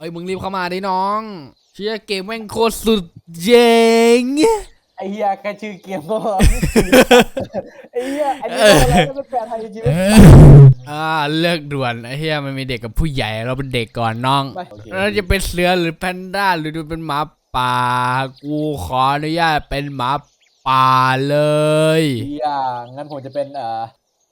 เอ้ยมึงรีบเข้ามาดิน้อง เชียเกมแม่งโคตรสุดเจ๋งไอ้เหี้ยแค่ชื่อเกมก็ไอ้เหี้ยอันนี้อะไรก็เป็นแฟนไทยจริงๆอ่าเลิกด่วนไอ้เหี้ยมันมีเด็กกับผู้ใหญ่เราเป็นเด็กก่อนน้องไม่โอเคเราจะเป็นเสือหรือแพนด้าหรือดูเป็นหมาป่ากูขออนุญาตเป็นหมาป่าเลยเหี้ยงั้นผมจะเป็นเอ่อ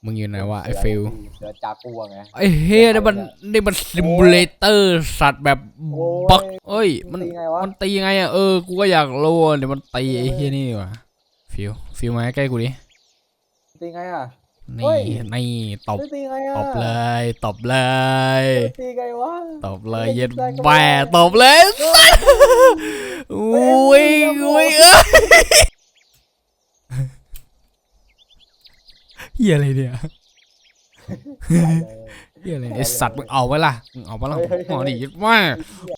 มึงอยู่ไหนวะไอ้ฟิลเสือจากัวไงไอ้เฮียนี่มันนี่มันซิมูเลเตอร์สัตว์แบบโอ้ยบักเอ้ย มันตีไงวะมันตีไงอะเออกูก็อยากรู้อะเดี๋ยวมันตีไอ้เฮียนี่ดีกว่ะฟิลฟิลมาใกล้กูดิตีไงอะนี่เฮ้ยนี่ตบตีไงอะตบเลยตบเลยตีไงวะตบเลยเฮ้ยเย็ดได้ก็แม่ได้ตบเลยสัตว์อุ้ยอุ้ยเอ้ย เฮียอะไรเนี่ยเฮียอะไรไอสัตว์มึงเอาไว้ล่ะมึงเอาไว้ล่ะเอาดิยึดว่า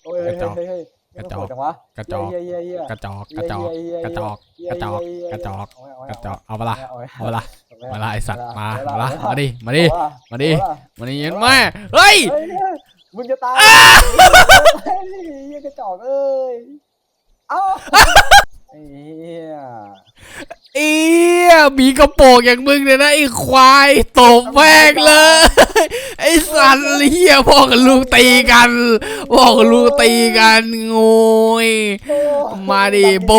โอ้ยเฮ้ยเฮ้ยเฮ้ยกระจอกจังวะกระจอกเหี้ยเหี้ยเหี้ยกระจอกกระจอกกระจอกกระจอกกระจอกกระจอกเอาเวลาเอาเวลาเอาเวลาไอสัตว์มาเอาเวลามาดิมาดิมาดิมาดิเย็นแม่เฮ้ยเฮ้ยมึงจะตายเฮ้ยเหี้ยกระจอกเอ้ยเอ้าไอ้เหี้ย เอียมีกระโปรงอย่างมึงเนี่ยนะไอ้ควายตบแม่งเลย ไอ้สัตว์เฮียพ่อกับลูกตีกันพ่อกับลูกตีกันงยมาดิโบ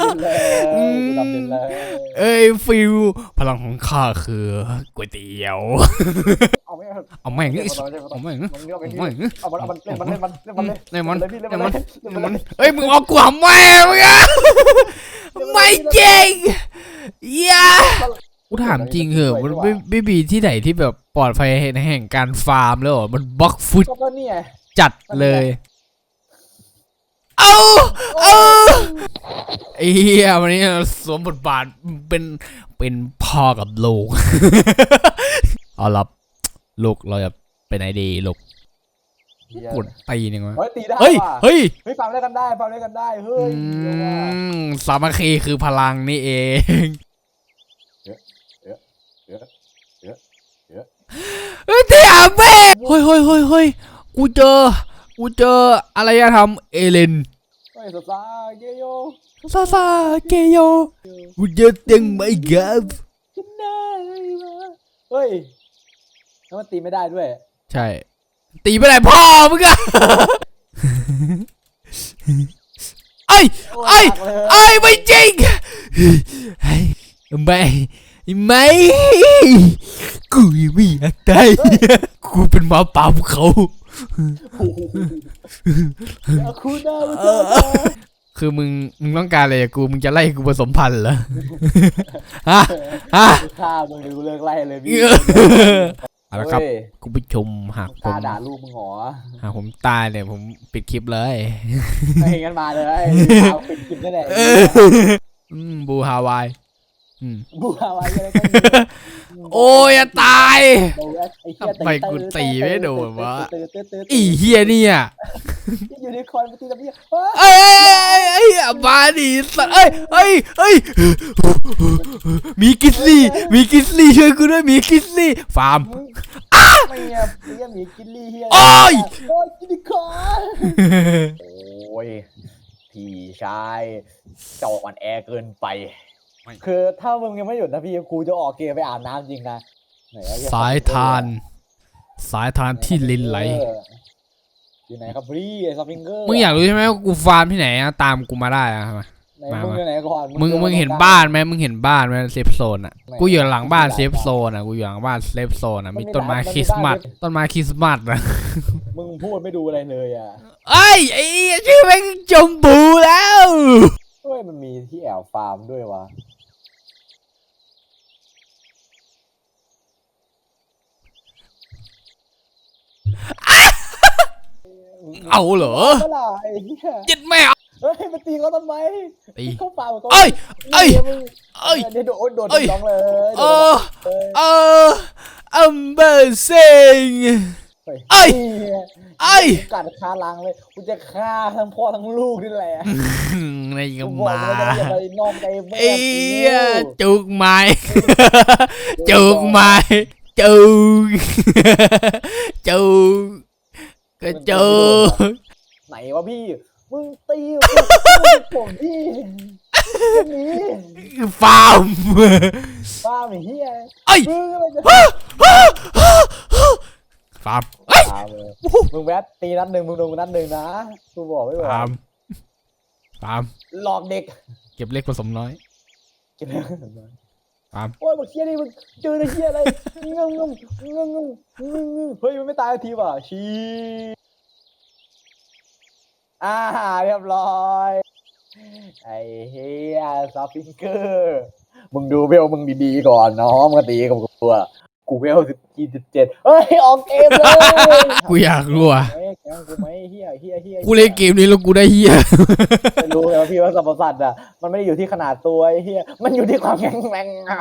ดินเลยกูดำดินเลยเอ้ยฟิวพลังของข้าคือก๋วยเตี๋ยวเอาไม่เอาเอาแม่งเอาไอ้ไม่สัตว์เอาเอาแม่งมันเรียกว่าเอาแม่งเอามันเอามันเล่นมันเล่นมันเล่นมันเล่นในมันเล่นพี่เล่นในมันมันเล่นในมันเฮ้ยมึงเอากว่าแม่มึงอะไม่จริ งอย่ากูถามจริงเหอะมันไม่ไม่มีที่ไหนที่แบบปลอดภัยในแห่งการฟาร์มแล้วเหรอมันบล็อกฟุตก็ก็นี่ไงจัดเลย เอาเอาไอ้เหี้ยวันนี้สวมบทบาทเป็นเป็นพ่อกับลูกเอาล่ะลูกเราจะไปไหนดีลูก ปวดตีนึงวะเฮ้ยตีได้เฮ้ยว่ะเฮ้ยเฮ้ยฟังได้กันได้ฟังได้กันได้เฮ้ยอืเดี๋ยวว่ะมสามัคคีคือพลังนี่เองเยอะเยอะเยอะเยอะเยอะเฮ้ยที่หาแม่เฮ้ยเฮ้ยเฮ้ยเฮ้ยกูเจอ กูเจออารยธรรมเอเลนเฮ้ยสตาร์เกโยซาซาเกโยกูเจอเต็งไหมครับกินได้มาเฮ้ยแล้วมันตีไม่ได้ด้วย ใช่ ตีไปไหนพ่อมึงอะไอ้โอ้ไอ้ยหนักเลยไอ้ไม่จริงไอ้ไม่ไม่กูยังไม่อยากตายกูเป็นหมาป่าภูเขาเอาคุณได้มาเออคือมึงมึงต้องการอะไรจากกูมึงจะไล่กูผสมพันธุ์เหรอฮะฮะฆ่ามึงหรือกูเลิกไล่เลยพี่ เอาละครับเฮ้ย คุณผู้ชมหากผตามด่าลูกมึงเหรอหากผมตายเนี่ยผมปิดคลิปเลยไม่งั้นมาเลยเอาปิดกินได้แหละอืมบูฮาวายอืมบูฮาวายอะไรก็มีโอ้ยอย่าตายโอ้ยไอ้เหี้ยทำไมกูตีไม่โดนวะตื่นตื่นตื่นอีเฮียเนี่ยอยู่ในคอนตีแบบนี้เอ้ยเอ้ยเอ้ยเอ้ยมาดิสัตว์เอ้ยเอ้ยเอ้ยมีกิสลี่มีกิสลี่ช่วยกูด้วยมีกิสลี่ฟาร์ม ไม่เงี้ยเหี้ยหมีกินลี่เฮียโอ้ยโอ้ยกินดิคอนโอ้ยพี่ชายจอกอ่อนแอเกินไปไม่คือถ้ามึงยังไม่หยุดนะพี่กูจะออกเกมไปอาบน้ำจริงนะไหนวะเหี้สายทาน สายทานที่ลินไหลเอออยู่ไหนครับพี่ไอ้ซับฟิงเกอร์มึงอยากรู้ใช่ไหมว่ากูฟาร์มที่ไหนอะตามกูมาได้อะมาไหนมามึงมาอยู่ไหนก่อนมึงจอมึงเห็นตรกลบ้านไหมมึงเห็นบ้านไหมเซฟโซนอะไหนกูอยู่หลังบ้านมันเซมีฟหลายโซนอะกูอยู่หลังบ้านเซฟโซนอะมันมีมีต้นไม้หลายคริสต์มาสมันมีบ้านต้นไม้คริสต์มาสอะมึงพูดไม่ดูอะไรเลยอะเอ้ยไอ้ชื่อแม่งจมบูแล้วเฮ้ยมันมีที่แอบฟาร์มด้วยวะเอาเหรอเมื่อไหร่ไอ้เหี้ยยึดแม่เอาเฮ้ยมันตีเขาทำไมตี เขาฟาร์มเขาเอ้ยเอ้ยมึงเอ้ย เดี๋ยวโดนโดนเอ้ย น้องเลยเอโดนอเลยเอออัมเบอร์ซิงเฮ้ยเอ้ยนี่ไงเอ้ยกูกัดคาลังเลยกูจะฆ่าทั้งพ่อทั้งลูกนี่แหละในก็กูบอกมาเลยว่าจะไปนอกใจแม่เอียกูจุกไม้ จุกไม้จุกจุกกระเจอไหนวะพี่ มึงตีมึงผมพี่นี่ฟาร์มบ้าไอ้เหี้ยเอ้ยมึงอะไรจะฟาร์มเอ้ยตามเลยมึงแวะตีนัดหนึ่งมึงโดนนัดหนึ่งนะกูบอกไม่บอกฟาร์มฟาร์มหลอกเด็ก เก็บเล็กผสมน้อยกินแล้วฟาร์มโอ้ยบักเชี่ยนี่มึงเจอไอ้เชี่ยอะไรงงงงงงงงงงเฮ้ยมันไม่ตายสักทีว่ะชี อ่าเรียบร้อย ไอ้เฮียซอฟฟิงเกอร์มึงดูเวลมึงดีๆก่อนน้องมึงก็ตีกับกูอะกูเวลสิบจีสิบเจ็ดเฮ้ย ออกเกมเลยกูอยากรู้อะเอ้ยแกล้งกูไหมเฮียเฮียเฮียกูเล่นเกมนี้แล้วกูได้เฮียไม่รู้เลยว่าพี่ว่าสัมปสัตว์อะมันไม่ได้อยู่ที่ขนาดตัวไอ้เฮียมันอยู่ที่ความแข็งแรงอะ